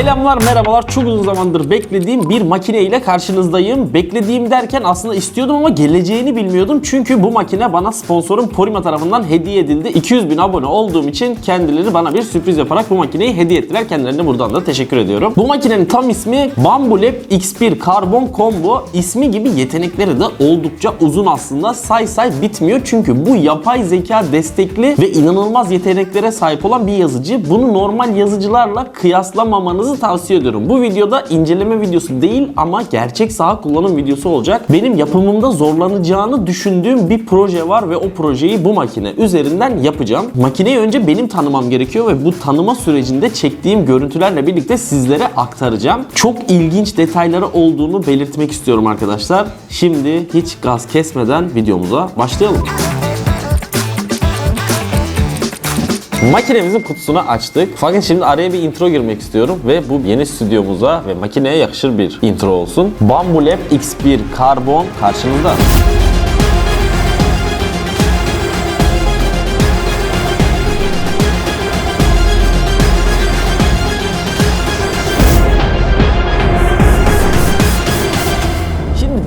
Selamlar merhabalar çok uzun zamandır beklediğim bir makine ile karşınızdayım. Beklediğim derken aslında istiyordum ama geleceğini bilmiyordum. Çünkü bu makine bana sponsorum Polima tarafından hediye edildi. 200 bin abone olduğum için kendileri bana bir sürpriz yaparak bu makineyi hediye ettiler. Kendilerine buradan da teşekkür ediyorum. Bu makinenin tam ismi Bambu Lab X1 Carbon Combo. İsmi gibi yetenekleri de oldukça uzun aslında. Say say bitmiyor çünkü bu yapay zeka destekli ve inanılmaz yeteneklere sahip olan bir yazıcı. Bunu normal yazıcılarla kıyaslamamanızı tavsiye ediyorum. Bu videoda inceleme videosu değil ama gerçek saha kullanım videosu olacak. Benim yapımımda zorlanacağını düşündüğüm bir proje var ve o projeyi bu makine üzerinden yapacağım. Makineyi önce benim tanımam gerekiyor ve bu tanıma sürecinde çektiğim görüntülerle birlikte sizlere aktaracağım. Çok ilginç detayları olduğunu belirtmek istiyorum arkadaşlar. Şimdi hiç gaz kesmeden videomuza başlayalım. Makinemizin kutusunu açtık. Fakat şimdi araya bir intro girmek istiyorum ve bu yeni stüdyomuza ve makineye yakışır bir intro olsun. Bambu Lab X1 Carbon karşınızda.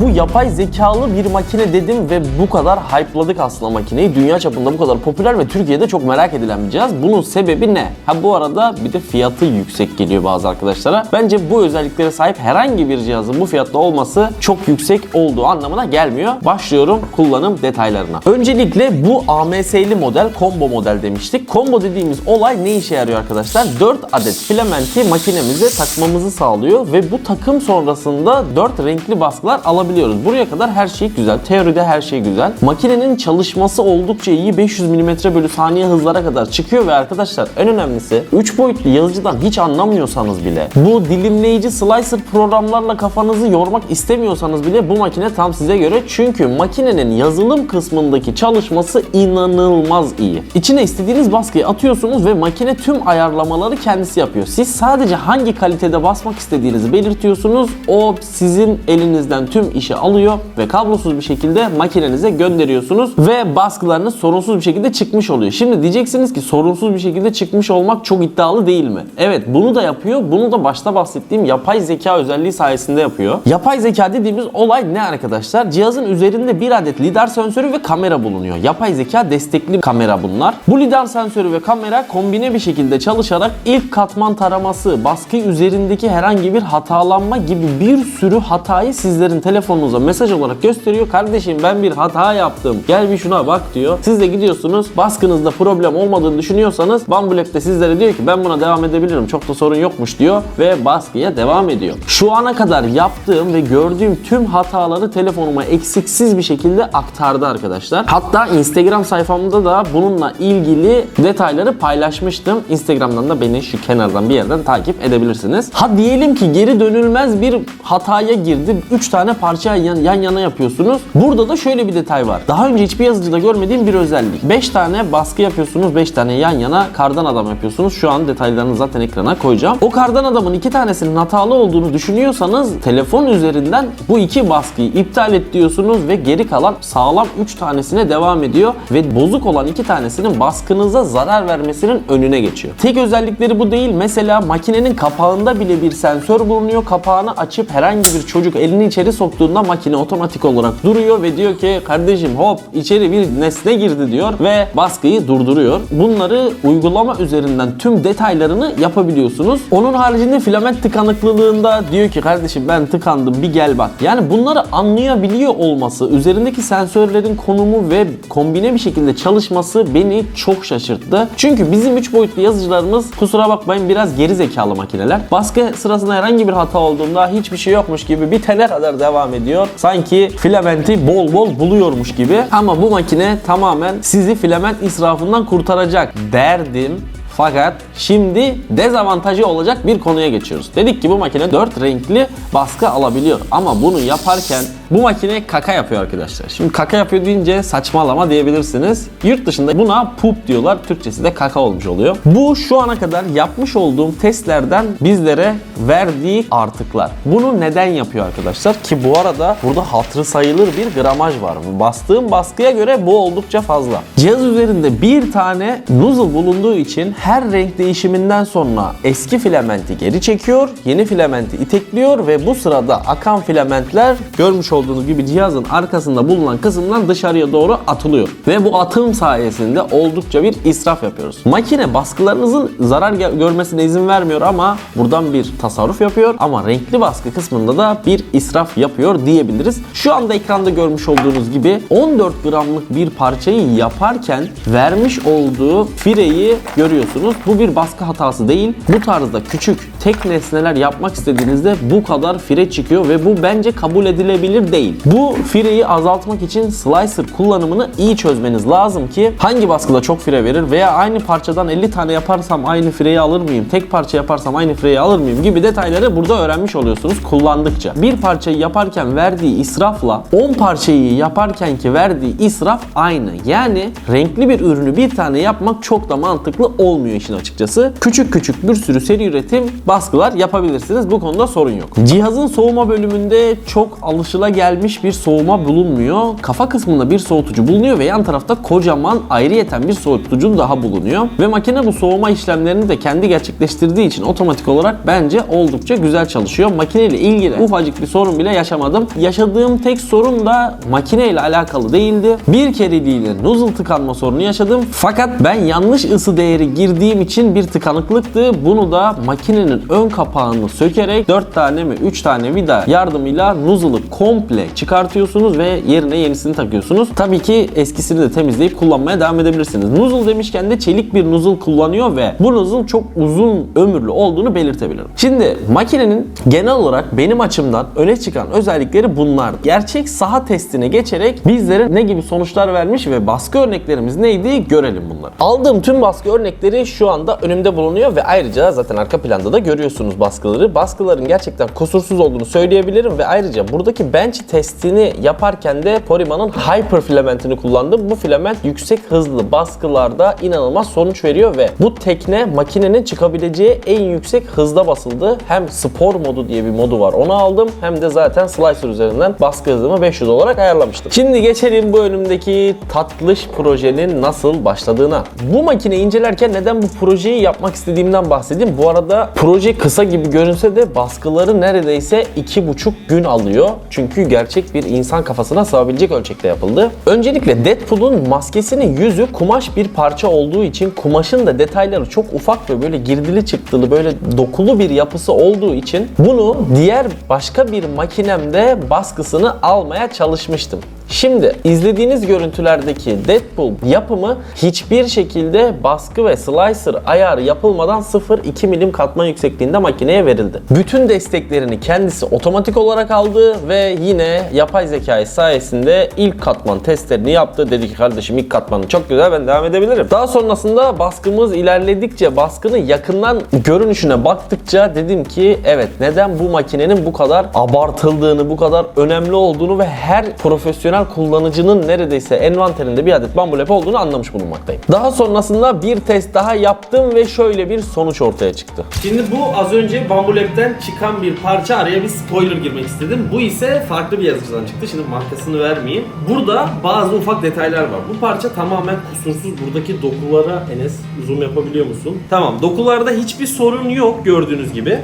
Bu yapay zekalı bir makine dedim ve bu kadar hype'ladık aslında makineyi. Dünya çapında bu kadar popüler ve Türkiye'de çok merak edilen bir cihaz. Bunun sebebi ne? Ha bu arada bir de fiyatı yüksek geliyor bazı arkadaşlara. Bence bu özelliklere sahip herhangi bir cihazın bu fiyatta olması çok yüksek olduğu anlamına gelmiyor. Başlıyorum kullanım detaylarına. Öncelikle bu AMS'li model, combo model demiştik. Combo dediğimiz olay ne işe yarıyor arkadaşlar? 4 adet filamenti makinemize takmamızı sağlıyor ve bu takım sonrasında 4 renkli baskılar alabiliyoruz. Buraya kadar her şey güzel. Teoride her şey güzel. Makinenin çalışması oldukça iyi. 500 mm bölü saniye hızlara kadar çıkıyor ve arkadaşlar en önemlisi 3 boyutlu yazıcıdan hiç anlamıyorsanız bile bu dilimleyici slicer programlarla kafanızı yormak istemiyorsanız bile bu makine tam size göre. Çünkü makinenin yazılım kısmındaki çalışması inanılmaz iyi. İçine istediğiniz baskıyı atıyorsunuz ve makine tüm ayarlamaları kendisi yapıyor. Siz sadece hangi kalitede basmak istediğinizi belirtiyorsunuz. O sizin elinizden tüm işi alıyor ve kablosuz bir şekilde makinenize gönderiyorsunuz ve baskılarınız sorunsuz bir şekilde çıkmış oluyor. Şimdi diyeceksiniz ki sorunsuz bir şekilde çıkmış olmak çok iddialı değil mi? Evet bunu da yapıyor. Bunu da başta bahsettiğim yapay zeka özelliği sayesinde yapıyor. Yapay zeka dediğimiz olay ne arkadaşlar? Cihazın üzerinde bir adet lidar sensörü ve kamera bulunuyor. Yapay zeka destekli kamera bunlar. Bu lidar sensörü ve kamera kombine bir şekilde çalışarak ilk katman taraması, baskı üzerindeki herhangi bir hatalanma gibi bir sürü hatayı sizlerin telefonunuza mesaj olarak gösteriyor. Kardeşim ben bir hata yaptım. Gel bir şuna bak diyor. Siz de gidiyorsunuz. Baskınızda problem olmadığını düşünüyorsanız Lab de sizlere diyor ki ben buna devam edebilirim. Çok da sorun yokmuş diyor ve baskıya devam ediyor. Şu ana kadar yaptığım ve gördüğüm tüm hataları telefonuma eksiksiz bir şekilde aktardı arkadaşlar. Hatta Instagram sayfamda da bununla ilgili detayları paylaşmıştım. Instagram'dan da beni şu kenardan bir yerden takip edebilirsiniz. Ha diyelim ki geri dönülmez bir hataya girdi. 3 tane parça yan, yan yana yapıyorsunuz. Burada da şöyle bir detay var. Daha önce hiçbir yazıcıda görmediğim bir özellik. 5 tane baskı yapıyorsunuz, 5 tane yan yana kardan adam yapıyorsunuz. Şu an detaylarını zaten ekrana koyacağım. O kardan adamın iki tanesinin hatalı olduğunu düşünüyorsanız telefon üzerinden bu iki baskıyı iptal et diyorsunuz ve geri kalan sağlam 3 tanesine devam ediyor ve bozuk olan iki tanesinin baskınıza zarar vermesinin önüne geçiyor. Tek özellikleri bu değil. Mesela makinenin kapağında bile bir sensör bulunuyor. Kapağını açıp herhangi bir çocuk elini içeri soktuğunda makine otomatik olarak duruyor ve diyor ki kardeşim hop içeri bir nesne girdi diyor ve baskıyı durduruyor. Bunları uygulama üzerinden tüm detaylarını yapabiliyorsunuz. Onun haricinde filament tıkanıklılığında diyor ki kardeşim ben tıkandım bir gel bak. Yani bunları anlayabiliyor olması, üzerindeki sensörlerin konumu ve kombine bir şekilde çalışması beni çok şaşırttı. Çünkü bizim 3 boyutlu yazıcılarımız kusura bakmayın biraz geri zekalı makineler. Baskı sırasında herhangi bir hata olduğunda hiçbir şey yokmuş gibi bitene kadar devam ediyor. Sanki filamenti bol bol buluyormuş gibi. Ama bu makine tamamen sizi filament israfından kurtaracak derdim. Fakat şimdi dezavantajı olacak bir konuya geçiyoruz. Dedik ki bu makine 4 renkli baskı alabiliyor. Ama bunu yaparken bu makine kaka yapıyor arkadaşlar. Şimdi kaka yapıyor deyince saçmalama diyebilirsiniz. Yurt dışında buna poop diyorlar. Türkçesi de kaka olmuş oluyor. Bu şu ana kadar yapmış olduğum testlerden bizlere verdiği artıklar. Bunu neden yapıyor arkadaşlar? Ki bu arada burada hatırı sayılır bir gramaj var. Bastığım baskıya göre bu oldukça fazla. Cihaz üzerinde bir tane nozzle bulunduğu için her renk değişiminden sonra eski filamenti geri çekiyor, yeni filamenti itekliyor ve bu sırada akan filamentler görmüş olduğunuz gibi cihazın arkasında bulunan kısımdan dışarıya doğru atılıyor. Ve bu atım sayesinde oldukça bir israf yapıyoruz. Makine baskılarınızın zarar görmesine izin vermiyor ama buradan bir tasarruf yapıyor ama renkli baskı kısmında da bir israf yapıyor diyebiliriz. Şu anda ekranda görmüş olduğunuz gibi 14 gramlık bir parçayı yaparken vermiş olduğu fireyi görüyorsunuz. Bu bir baskı hatası değil. Bu tarzda küçük tek nesneler yapmak istediğinizde bu kadar fire çıkıyor ve bu bence kabul edilebilir değil. Bu fireyi azaltmak için slicer kullanımını iyi çözmeniz lazım ki hangi baskıda çok fire verir veya aynı parçadan 50 tane yaparsam aynı fireyi alır mıyım? Tek parça yaparsam aynı fireyi alır mıyım? gibi detayları burada öğrenmiş oluyorsunuz kullandıkça. Bir parçayı yaparken verdiği israfla 10 parçayı yaparken ki verdiği israf aynı. Yani renkli bir ürünü bir tane yapmak çok da mantıklı olmuyor işin açıkçası. Küçük küçük bir sürü seri üretim baskılar yapabilirsiniz. Bu konuda sorun yok. Cihazın soğuma bölümünde çok alışılagelmiş bir soğuma bulunmuyor. Kafa kısmında bir soğutucu bulunuyor ve yan tarafta kocaman ayrıyeten bir soğutucu daha bulunuyor. Ve makine bu soğuma işlemlerini de kendi gerçekleştirdiği için otomatik olarak bence oldukça güzel çalışıyor. Makineyle ilgili ufacık bir sorun bile yaşamadım. Yaşadığım tek sorun da makineyle alakalı değildi. Bir kereliğine nozzle tıkanma sorunu yaşadım. Fakat ben yanlış ısı değeri girdiğim için bir tıkanıklıktı. Bunu da makinenin ön kapağını sökerek 4 tane mi 3 tane vida yardımıyla nozzle'ı komple çıkartıyorsunuz ve yerine yenisini takıyorsunuz. Tabii ki eskisini de temizleyip kullanmaya devam edebilirsiniz. Nozzle demişken de çelik bir nozzle kullanıyor ve bu nozzle çok uzun ömürlü olduğunu belirtebilirim. Şimdi makinenin genel olarak benim açımdan öne çıkan özellikleri bunlar. Gerçek saha testine geçerek bizlere ne gibi sonuçlar vermiş ve baskı örneklerimiz neydi görelim bunları. Aldığım tüm baskı örnekleri şu anda önümde bulunuyor ve ayrıca zaten arka planda da görüyorsunuz baskıları. Baskıların gerçekten kusursuz olduğunu söyleyebilirim ve ayrıca buradaki bench testini yaparken de Porima'nın Hyper filamentini kullandım. Bu filament yüksek hızlı baskılarda inanılmaz sonuç veriyor ve bu tekne makinenin çıkabileceği en yüksek hızda basıldı. Hem spor modu diye bir modu var onu aldım hem de zaten slicer üzerinden baskı hızımı 500 olarak ayarlamıştım. Şimdi geçelim bu önümdeki tatlış projenin nasıl başladığına. Bu makineyi incelerken neden bu projeyi yapmak istediğimden bahsedeyim. Bu arada proje kısa gibi görünse de baskıları neredeyse 2,5 gün alıyor. Çünkü gerçek bir insan kafasına sığabilecek ölçekte yapıldı. Öncelikle Deadpool'un maskesinin yüzü kumaş bir parça olduğu için kumaşın da detayları çok ufak ve böyle girdili çıktılı böyle dokulu bir yapısı olduğu için bunu diğer başka bir makinemde baskısını almaya çalışmıştım. Şimdi izlediğiniz görüntülerdeki Deadpool yapımı hiçbir şekilde baskı ve slicer ayarı yapılmadan 0.2 milim katman yüksekliğinde makineye verildi. Bütün desteklerini kendisi otomatik olarak aldı ve yine yapay zekayı sayesinde ilk katman testlerini yaptı. Dedi ki kardeşim ilk katmanı çok güzel ben devam edebilirim. Daha sonrasında baskımız ilerledikçe baskının yakından görünüşüne baktıkça dedim ki evet neden bu makinenin bu kadar abartıldığını, bu kadar önemli olduğunu ve her profesyonel kullanıcının neredeyse envanterinde bir adet bambu lep olduğunu anlamış bulunmaktayım. Daha sonrasında bir test daha yaptım ve şöyle bir sonuç ortaya çıktı. Şimdi bu az önce Bambu Lab'den çıkan bir parça araya bir spoiler girmek istedim. Bu ise farklı bir yazıcıdan çıktı. Şimdi markasını vermeyeyim. Burada bazı ufak detaylar var. Bu parça tamamen kusursuz. Buradaki dokulara Enes zoom yapabiliyor musun? Tamam. Dokularda hiçbir sorun yok gördüğünüz gibi.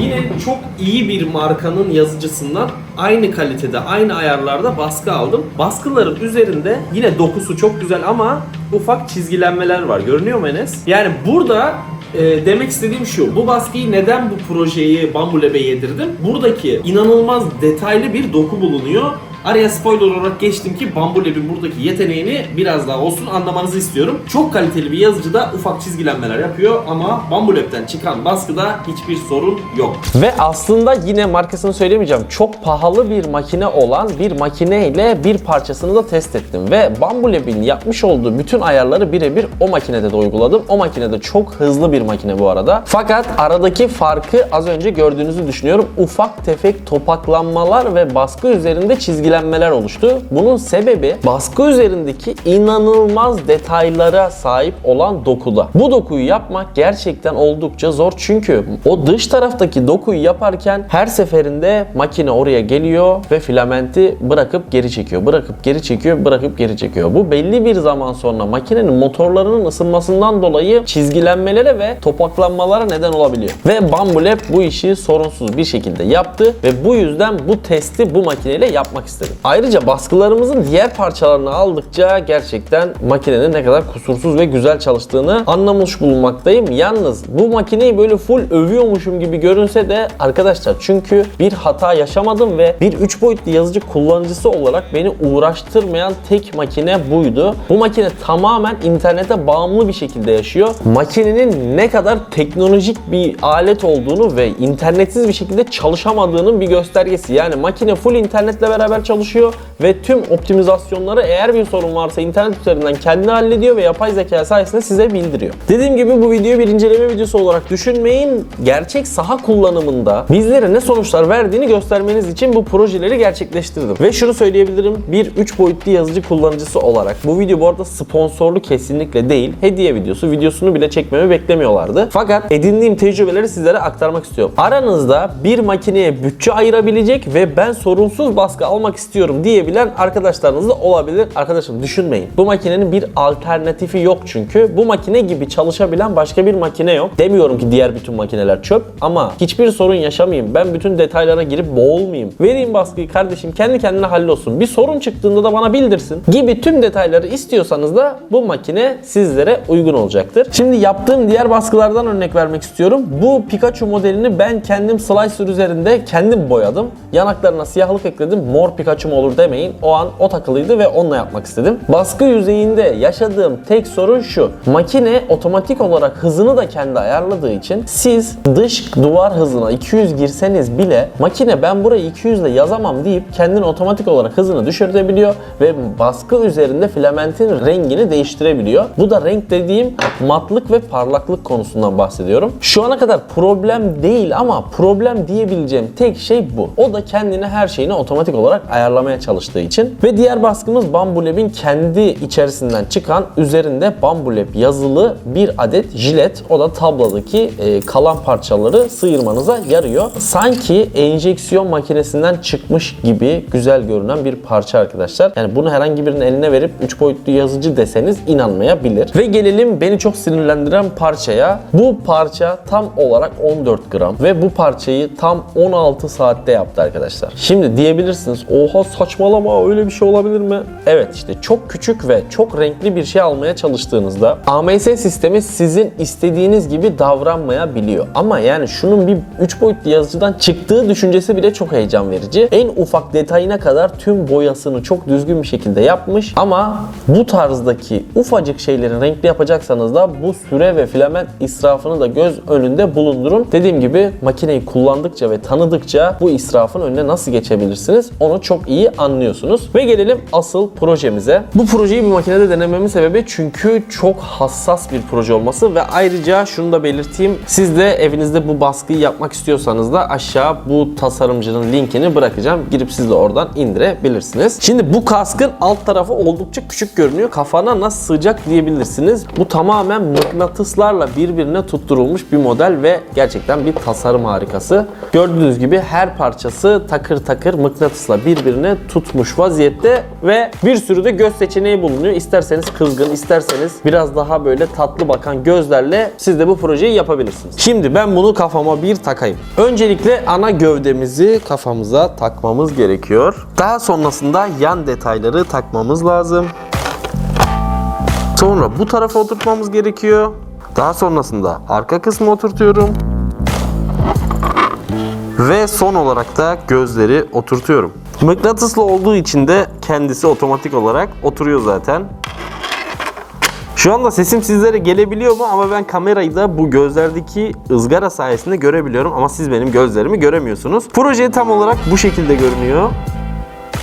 Yine çok iyi bir markanın yazıcısından aynı kalitede, aynı ayarlarda baskı aldım. Baskıların üzerinde yine dokusu çok güzel ama ufak çizgilenmeler var. Görünüyor mu Enes? Yani burada e, demek istediğim şu. Bu baskıyı neden bu projeyi Bambu Lab'e yedirdim? Buradaki inanılmaz detaylı bir doku bulunuyor. Araya spoiler olarak geçtim ki Bambu Lab'in buradaki yeteneğini biraz daha olsun anlamanızı istiyorum. Çok kaliteli bir yazıcıda ufak çizgilenmeler yapıyor ama Bambu Lab'den çıkan baskıda hiçbir sorun yok. Ve aslında yine markasını söylemeyeceğim. Çok pahalı bir makine olan bir makine ile bir parçasını da test ettim. Ve Bambu Lab'in yapmış olduğu bütün ayarları birebir o makinede de uyguladım. O makinede çok hızlı bir makine bu arada. Fakat aradaki farkı az önce gördüğünüzü düşünüyorum. Ufak tefek topaklanmalar ve baskı üzerinde çizgiler çizgilenmeler oluştu. Bunun sebebi baskı üzerindeki inanılmaz detaylara sahip olan dokuda. Bu dokuyu yapmak gerçekten oldukça zor çünkü o dış taraftaki dokuyu yaparken her seferinde makine oraya geliyor ve filamenti bırakıp geri çekiyor. Bırakıp geri çekiyor, bırakıp geri çekiyor. Bu belli bir zaman sonra makinenin motorlarının ısınmasından dolayı çizgilenmelere ve topaklanmalara neden olabiliyor. Ve Bambulab bu işi sorunsuz bir şekilde yaptı ve bu yüzden bu testi bu makineyle yapmak istedim. Ayrıca baskılarımızın diğer parçalarını aldıkça gerçekten makinenin ne kadar kusursuz ve güzel çalıştığını anlamış bulunmaktayım. Yalnız bu makineyi böyle full övüyormuşum gibi görünse de arkadaşlar çünkü bir hata yaşamadım ve bir 3 boyutlu yazıcı kullanıcısı olarak beni uğraştırmayan tek makine buydu. Bu makine tamamen internete bağımlı bir şekilde yaşıyor. Makinenin ne kadar teknolojik bir alet olduğunu ve internetsiz bir şekilde çalışamadığının bir göstergesi. Yani makine full internetle beraber çalışıyor ve tüm optimizasyonları eğer bir sorun varsa internet üzerinden kendini hallediyor ve yapay zeka sayesinde size bildiriyor. Dediğim gibi bu videoyu bir inceleme videosu olarak düşünmeyin. Gerçek saha kullanımında bizlere ne sonuçlar verdiğini göstermeniz için bu projeleri gerçekleştirdim. Ve şunu söyleyebilirim. Bir 3 boyutlu yazıcı kullanıcısı olarak bu video bu arada sponsorlu kesinlikle değil. Hediye videosu. Videosunu bile çekmemi beklemiyorlardı. Fakat edindiğim tecrübeleri sizlere aktarmak istiyorum. Aranızda bir makineye bütçe ayırabilecek ve ben sorunsuz baskı almak istiyorum diyebilen arkadaşlarınız da olabilir. Arkadaşım düşünmeyin. Bu makinenin bir alternatifi yok çünkü. Bu makine gibi çalışabilen başka bir makine yok. Demiyorum ki diğer bütün makineler çöp ama hiçbir sorun yaşamayayım. Ben bütün detaylara girip boğulmayayım. Vereyim baskıyı kardeşim kendi kendine hallolsun. Bir sorun çıktığında da bana bildirsin gibi tüm detayları istiyorsanız da bu makine sizlere uygun olacaktır. Şimdi yaptığım diğer baskılardan örnek vermek istiyorum. Bu Pikachu modelini ben kendim slicer üzerinde kendim boyadım. Yanaklarına siyahlık ekledim. Mor Pikachu mu olur demeyin. O an o takılıydı ve onunla yapmak istedim. Baskı yüzeyinde yaşadığım tek sorun şu. Makine otomatik olarak hızını da kendi ayarladığı için siz dış duvar hızına 200 girseniz bile makine ben burayı 200 ile yazamam deyip kendini otomatik olarak hızını düşürebiliyor ve baskı üzerinde filamentin rengini değiştirebiliyor. Bu da renk dediğim matlık ve parlaklık konusundan bahsediyorum. Şu ana kadar problem değil ama problem diyebileceğim tek şey bu. O da kendine her şeyini otomatik olarak ayarlamaya çalıştığı için. Ve diğer baskımız Bambulab'in kendi içerisinden çıkan üzerinde Bambulab yazılı bir adet jilet. O da tabladaki e, kalan parçaları sıyırmanıza yarıyor. Sanki enjeksiyon makinesinden çıkmış gibi güzel görünen bir parça arkadaşlar. Yani bunu herhangi birinin eline verip 3 boyutlu yazıcı deseniz inanmayabilir. Ve gelelim beni çok sinirlendiren parçaya. Bu parça tam olarak 14 gram ve bu parçayı tam 16 saatte yaptı arkadaşlar. Şimdi diyebilirsiniz oha saçmalama öyle bir şey olabilir mi? Evet işte çok küçük ve çok renkli bir şey almaya çalıştığınızda AMS sistemi sizin istediğiniz gibi davranmayabiliyor. Ama yani şunun bir 3 boyutlu yazıcıdan çıktığı düşüncesi bile çok heyecan verici. En ufak detayına kadar tüm boyasını çok düzgün bir şekilde yapmış. Ama bu tarzdaki ufacık şeyleri renkli yapacaksanız da bu süre ve filament israfını da göz önünde bulundurun. Dediğim gibi makineyi kullandıkça ve tanıdıkça bu israfın önüne nasıl geçebilirsiniz onu çok iyi anlıyorsunuz. Ve gelelim asıl projemize. Bu projeyi bir makinede denememin sebebi çünkü çok hassas bir proje olması ve ayrıca şunu da belirteyim. Siz de evinizde bu baskıyı yapmak istiyorsanız da aşağı bu tasarımcının linkini bırakacağım. Girip siz de oradan indirebilirsiniz. Şimdi bu kaskın alt tarafı oldukça küçük görünüyor. Kafana nasıl sığacak diyebilirsiniz. Bu tamamen mıknatıslarla birbirine tutturulmuş bir model ve gerçekten bir tasarım harikası. Gördüğünüz gibi her parçası takır takır mıknatısla birbirine tutmuş vaziyette ve bir sürü de göz seçeneği bulunuyor. İsterseniz kızgın, isterseniz biraz daha böyle tatlı bakan gözlerle siz de bu projeyi yapabilirsiniz. Şimdi ben bunu kafama bir takayım. Öncelikle ana gövdemizi kafamıza takmamız gerekiyor. Daha sonrasında yan detayları takmamız lazım. Sonra bu tarafa oturtmamız gerekiyor. Daha sonrasında arka kısmı oturtuyorum. Ve son olarak da gözleri oturtuyorum. Mıknatıslı olduğu için de kendisi otomatik olarak oturuyor zaten. Şu anda sesim sizlere gelebiliyor mu ama ben kamerayı da bu gözlerdeki ızgara sayesinde görebiliyorum ama siz benim gözlerimi göremiyorsunuz. Proje tam olarak bu şekilde görünüyor.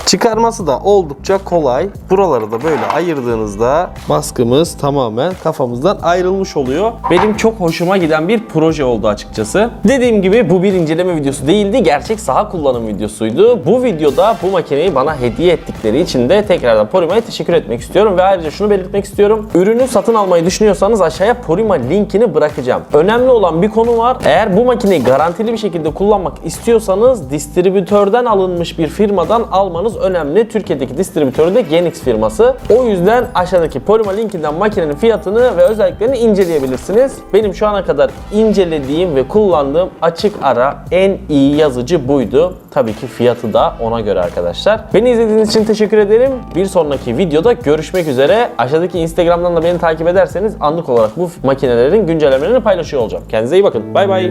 Çıkarması da oldukça kolay. Buraları da böyle ayırdığınızda baskımız tamamen kafamızdan ayrılmış oluyor. Benim çok hoşuma giden bir proje oldu açıkçası. Dediğim gibi bu bir inceleme videosu değildi. Gerçek saha kullanım videosuydu. Bu videoda bu makineyi bana hediye ettikleri için de tekrardan Porima'ya teşekkür etmek istiyorum. Ve ayrıca şunu belirtmek istiyorum. Ürünü satın almayı düşünüyorsanız aşağıya Porima linkini bırakacağım. Önemli olan bir konu var. Eğer bu makineyi garantili bir şekilde kullanmak istiyorsanız distribütörden alınmış bir firmadan almanız önemli. Türkiye'deki distribütörü de Genix firması. O yüzden aşağıdaki Porima linkinden makinenin fiyatını ve özelliklerini inceleyebilirsiniz. Benim şu ana kadar incelediğim ve kullandığım açık ara en iyi yazıcı buydu. Tabii ki fiyatı da ona göre arkadaşlar. Beni izlediğiniz için teşekkür ederim. Bir sonraki videoda görüşmek üzere. Aşağıdaki Instagram'dan da beni takip ederseniz anlık olarak bu makinelerin güncellemelerini paylaşıyor olacağım. Kendinize iyi bakın. Bay bay.